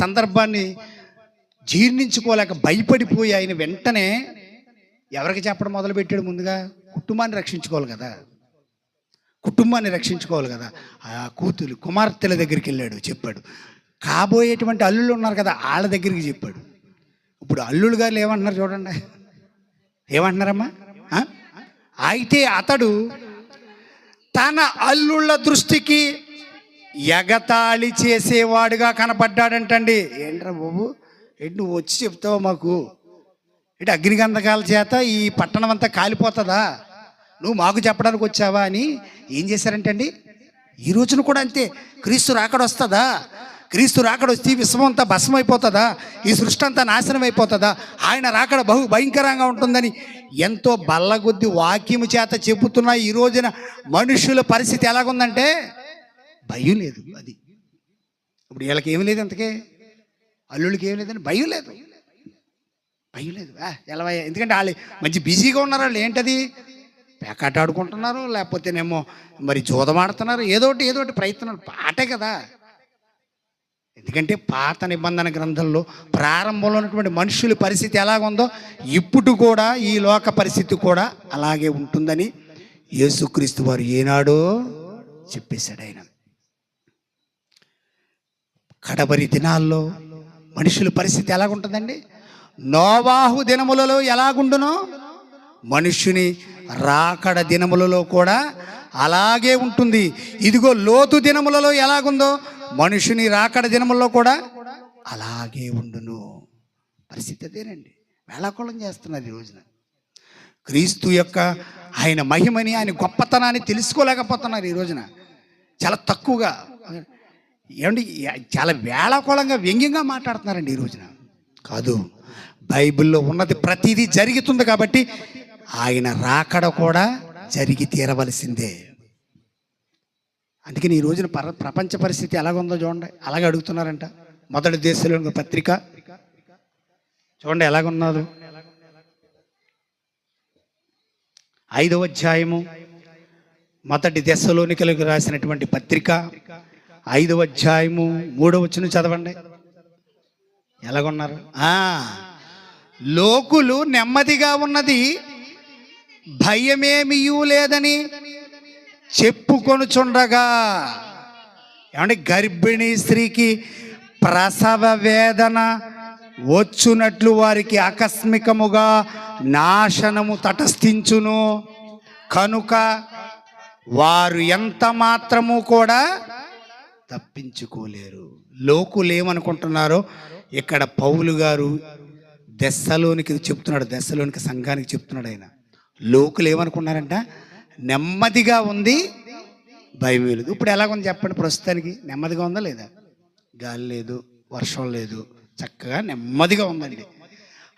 సందర్భాన్ని జీర్ణించుకోలేక భయపడిపోయి ఆయన వెంటనే ఎవరికి చెప్పడం మొదలుపెట్టాడు ముందుగా? కుటుంబాన్ని రక్షించుకోవాలి కదా. కుటుంబాన్ని రక్షించుకోవాలి కదా. ఆ కూతురు కుమార్తెల దగ్గరికి వెళ్ళాడు చెప్పాడు. కాబోయేటువంటి అల్లుళ్ళు ఉన్నారు కదా వాళ్ళ దగ్గరికి చెప్పాడు. ఇప్పుడు అల్లుళ్ళు గారు ఏమంటున్నారు చూడండి. ఏమంటున్నారమ్మా? అయితే అతడు తన అల్లుళ్ళ దృష్టికి ఎగతాళి చేసేవాడుగా కనపడ్డాడంటండి. ఏంట్రా బాబు? ఏంటి నువ్వు వచ్చి చెప్తావు మాకు? ఏంటి అగ్నిగంధకాల చేత ఈ పట్టణం అంతా కాలిపోతుందా? నువ్వు మాకు చెప్పడానికి వచ్చావా? అని ఏం చేశారంటండి. ఈ రోజున కూడా అంతే. క్రీస్తు రాకడొస్తుందా క్రీస్తు రాకడొస్తే ఈ విశ్వం అంతా భస్మం అయిపోతుందా ఈ సృష్టి అంతా నాశనం అయిపోతుందా ఆయన రాకడ బహు భయంకరంగా ఉంటుందని ఎంతో బల్లగొద్ది వాక్యము చేత చెబుతున్న ఈ రోజున మనుషుల పరిస్థితి ఎలాగుందంటే భయం లేదు అది. ఇప్పుడు వీళ్ళకి ఏమి లేదు అంతకే అల్లుళ్ళకి ఏమి లేదని భయం లేదు. భయం లేదు. ఎలా ఎందుకంటే వాళ్ళు మంచి బిజీగా ఉన్నారు వాళ్ళు. ఏంటది? పేకాట ఆడుకుంటున్నారు లేకపోతేనేమో మరి జూదమాడుతున్నారు ఏదో ఒకటి ఏదో ఒకటి ప్రయత్నాలు. పాటే కదా. ఎందుకంటే పాత నిబంధన గ్రంథంలో ప్రారంభంలో ఉన్నటువంటి మనుషుల పరిస్థితి ఎలాగుందో ఇప్పుడు కూడా ఈ లోక పరిస్థితి కూడా అలాగే ఉంటుందని యేసుక్రీస్తు వారు ఏనాడో చెప్పేశాడు ఆయన. కడబరి దినాల్లో మనుషుల పరిస్థితి ఎలాగుంటుందండి? నోవాహు దినములలో ఎలాగుండునో మనుష్యుని రాకడ దినములలో కూడా అలాగే ఉంటుంది. ఇదిగో లోతు దినములలో ఎలాగుందో మనుషుని రాకడ దినములలో కూడా అలాగే ఉండును. పరిస్థితి అదేనండి. వేళాకోళం చేస్తున్నారు ఈ రోజున. క్రీస్తు యొక్క ఆయన మహిమని ఆయన గొప్పతనాన్ని తెలుసుకోలేకపోతున్నారు ఈ రోజున. చాలా తక్కువగా. ఏమండి చాలా వేళాకోళంగా వ్యంగ్యంగా మాట్లాడుతున్నారండి ఈ రోజున. కాదు బైబిల్లో ఉన్నది ప్రతిదీ జరుగుతుంది కాబట్టి ఆయన రాకడ కూడా జరిగి తీరవలసిందే. అందుకని ఈ రోజున పర ప్రపంచ పరిస్థితి ఎలాగుందో చూడండి. అలాగే అడుగుతున్నారంట. మొదటి దేశంలో పత్రిక. చూడండి ఎలాగున్నారు ఐదవ అధ్యాయము. మొదటి దశలోనికలకు రాసినటువంటి పత్రిక. ఐదవ అధ్యాయము మూడవ వచ్చిన చదవండి. ఎలాగున్నారు? లోకులు నెమ్మదిగా ఉన్నది భయమేమియూ లేదని చెప్పుకొనుచుండగా. ఏమంటే గర్భిణీ స్త్రీకి ప్రసవ వేదన వచ్చునట్లు వారికి ఆకస్మికముగా నాశనము తటస్థించును. కనుక వారు ఎంత మాత్రము కూడా తప్పించుకోలేరు. లోకులు ఏమనుకుంటున్నారో ఇక్కడ పౌలు గారు దెస్సలోనికి చెప్తున్నాడు దెస్సలోనికి సంఘానికి చెప్తున్నాడు ఆయన. లోకులు ఏమనుకున్నారంట నెమ్మదిగా ఉంది భయం లేదు ఇప్పుడు ఎలాగుంది చెప్పండి ప్రస్తుతానికి? నెమ్మదిగా ఉందా లేదా? గాలి లేదు వర్షం లేదు. చక్కగా నెమ్మదిగా ఉందండి.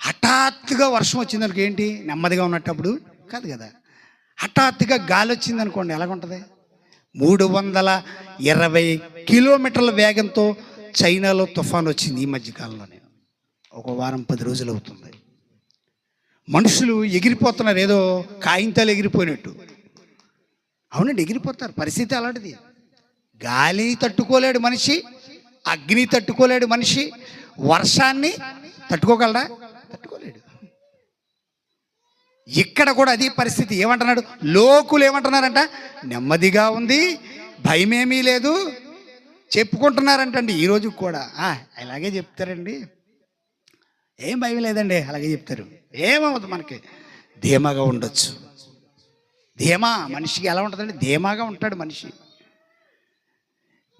హఠాత్తుగా వర్షం వచ్చింది అనుకో ఏంటి? నెమ్మదిగా ఉన్నట్టప్పుడు కాదు కదా. హఠాత్తుగా గాలి వచ్చింది అనుకోండి ఎలాగుంటుంది? మూడు వందల ఇరవై కిలోమీటర్ల వేగంతో చైనాలో తుఫాన్ వచ్చింది ఈ మధ్యకాలంలోనే ఒక వారం పది రోజులు అవుతుంది. మనుషులు ఎగిరిపోతున్నారు ఏదో కాయింతాలు ఎగిరిపోయినట్టు. అవునండి ఎగిరిపోతారు. పరిస్థితి అలాంటిది. గాలి తట్టుకోలేడు మనిషి అగ్ని తట్టుకోలేడు మనిషి వర్షాన్ని తట్టుకోగలడా? తట్టుకోలేడు. ఇక్కడ కూడా అది పరిస్థితి. ఏమంటున్నాడు? లోకులు ఏమంటున్నారంట? నెమ్మదిగా ఉంది భయమేమీ లేదు. చెప్పుకుంటున్నారంటండి ఈ కూడా. అలాగే చెప్తారండి. ఏం భయం లేదండి అలాగే చెప్తారు. ఏమవుతుంది మనకి. ధీమాగా ఉండొచ్చు. ధీమా మనిషికి ఎలా ఉంటుందండి? ధీమాగా ఉంటాడు మనిషి.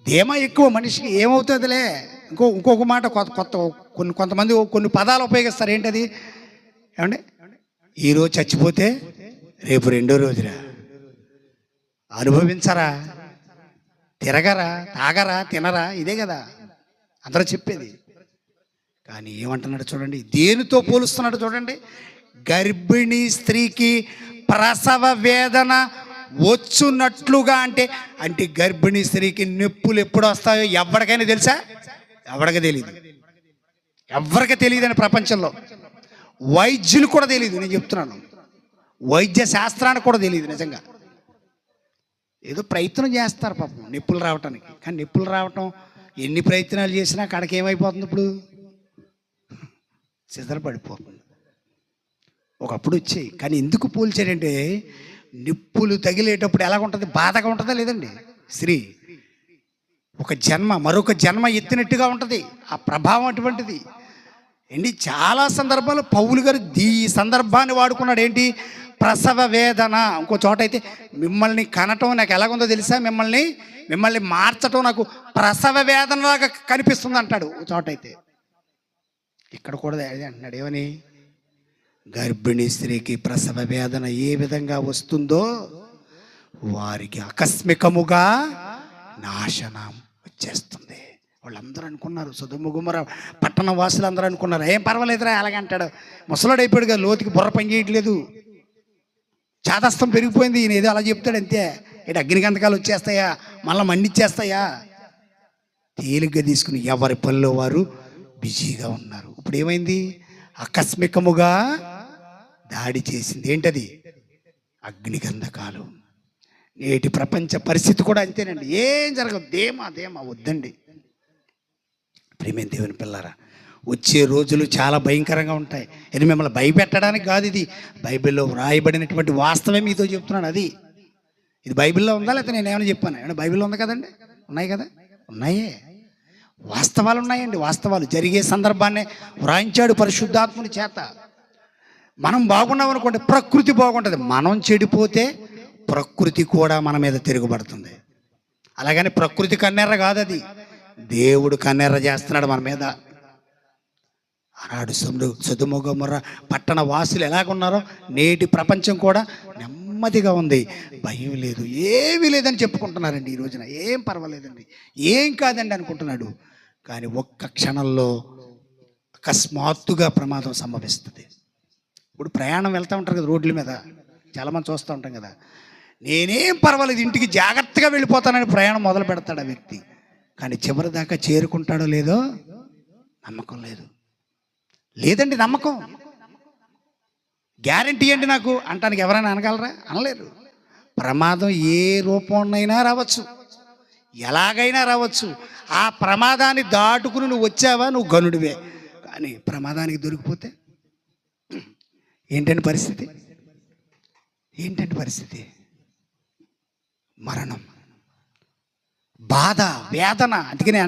ధీమా ఎక్కువ మనిషికి ఏమవుతుందిలే? ఇంకో ఇంకొక మాట కొత్త కొత్త కొన్ని కొంతమంది కొన్ని పదాలు ఉపయోగిస్తారు. ఏంటది? ఏమండి? ఈరోజు చచ్చిపోతే రేపు రెండో రోజురా. అనుభవించరా? తిరగరా తాగరా తినరా ఇదే కదా. అందరూ చెప్పేది. కానీ ఏమంటున్నాడు చూడండి దేనితో పోలుస్తున్నాడు చూడండి. గర్భిణీ స్త్రీకి ప్రసవ వేదన వచ్చున్నట్లుగా అంటే అంటే గర్భిణీ స్త్రీకి నొప్పులు ఎప్పుడు వస్తాయో ఎవరికైనా తెలుసా? ఎవరికి తెలియదు ఎవరికి తెలియదని ప్రపంచంలో. వైద్యులు కూడా తెలియదు నేను చెప్తున్నాను. వైద్య శాస్త్రానికి కూడా తెలియదు నిజంగా. ఏదో ప్రయత్నం చేస్తారు పాపం నిప్పులు రావటానికి. కానీ నిప్పులు రావటం ఎన్ని ప్రయత్నాలు చేసినా అక్కడికి ఏమైపోతుంది ఇప్పుడు? సిద్ధర పడిపోతుంది ఒకప్పుడు వచ్చాయి. కానీ ఎందుకు పోల్చాడంటే నిప్పులు తగిలేటప్పుడు ఎలా ఉంటుంది బాధగా ఉంటుందా లేదండి? స్త్రీ ఒక జన్మ మరొక జన్మ ఎత్తినట్టుగా ఉంటుంది. ఆ ప్రభావం అటువంటిది. ఏంటి? చాలా సందర్భాలు పౌలు గారు ఈ సందర్భాన్ని వాడుకున్నాడు. ఏంటి? ప్రసవ వేదన. ఇంకో చోట అయితే మిమ్మల్ని కనటం నాకు ఎలాగుందో తెలుసా? మిమ్మల్ని మిమ్మల్ని మార్చటం నాకు ప్రసవ వేదనలాగా కనిపిస్తుంది అంటాడు ఒక చోట అయితే ఇక్కడ కూడా అదే అంటున్నాడు ఏమని? గర్భిణీ స్త్రీకి ప్రసవ వేదన ఏ విధంగా వస్తుందో వారికి ఆకస్మికముగా నాశనం వచ్చేస్తుంది. వాళ్ళందరూ అనుకున్నారు సుధుముగుమర పట్టణ వాసులు అందరూ అనుకున్నారు ఏం పర్వాలేదురా అలాగంటాడు. ముసలాడు అయిపోయాడు కదా లోతుకి బుర్ర పని చేయట్లేదు. చేతస్థం పెరిగిపోయింది. ఈయన ఏదో అలా చెప్తాడు అంతే. ఇటు అగ్నిగంధకాలు వచ్చేస్తాయా? మళ్ళీ మండిచ్చేస్తాయా? తేలిగ్గా తీసుకుని ఎవరి పనిలో వారు బిజీగా ఉన్నారు. ఇప్పుడు ఏమైంది? ఆకస్మికముగా దాడి చేసింది. ఏంటది? అగ్నిగంధకాలు నేటి ప్రపంచ పరిస్థితి కూడా అంతేనండి. ఏం జరగదు. దేమా దేమా వద్దండి. ప్రేమేం దేవుని పిల్లరా వచ్చే రోజులు చాలా భయంకరంగా ఉంటాయి. ఇది మిమ్మల్ని భయపెట్టడానికి కాదు ఇది. బైబిల్లో వ్రాయబడినటువంటి వాస్తవం మీతో చెప్తున్నాను అది. ఇది బైబిల్లో ఉందా లేకపోతే నేను ఏమైనా చెప్పాను? ఏమైనా బైబిల్లో ఉంది కదండి? ఉన్నాయి కదా? ఉన్నాయే. వాస్తవాలు ఉన్నాయండి. వాస్తవాలు. జరిగే సందర్భాన్ని వ్రాయించాడు పరిశుద్ధాత్ముని చేత. మనం బాగున్నాం అనుకోండి ప్రకృతి బాగుంటుంది. మనం చెడిపోతే ప్రకృతి కూడా మన మీద తిరుగుబడుతుంది. అలాగని ప్రకృతి కన్నెర్ర కాదు అది దేవుడు కన్నెర్ర చేస్తున్నాడు మన మీద. ఆనాడు సముడు సుధుముగముర పట్టణ వాసులు ఎలాగున్నారో నేటి ప్రపంచం కూడా నెమ్మదిగా ఉంది. భయం లేదు ఏమీ లేదని చెప్పుకుంటున్నారండి ఈ రోజున. ఏం పర్వాలేదండి ఏం కాదండి అనుకుంటున్నాడు. కానీ ఒక్క క్షణంలో అకస్మాత్తుగా ప్రమాదం సంభవిస్తుంది. ఇప్పుడు ప్రయాణం వెళ్తూ ఉంటారు కదా రోడ్ల మీద చాలామంది చూస్తూ ఉంటాం కదా. నేనేం పర్వాలేదు ఇంటికి జాగ్రత్తగా వెళ్ళిపోతానని ప్రయాణం మొదలు పెడతాడు ఆ వ్యక్తి. కానీ చివరి దాకా చేరుకుంటాడో లేదో నమ్మకం లేదు. లేదండి నమ్మకం. గ్యారంటీ అండి నాకు. అంటానికి ఎవరైనా అనగలరా? అనలేరు. ప్రమాదం ఏ రూపంనైనా రావచ్చు. ఎలాగైనా రావచ్చు. ఆ ప్రమాదాన్ని దాటుకుని నువ్వు వచ్చావా? నువ్వు గనుడివే. కానీ ప్రమాదానికి దొరికిపోతే? ఏంటంటే పరిస్థితి? ఏంటంటే పరిస్థితి? మరణం. బాధ వేదన అందుకనే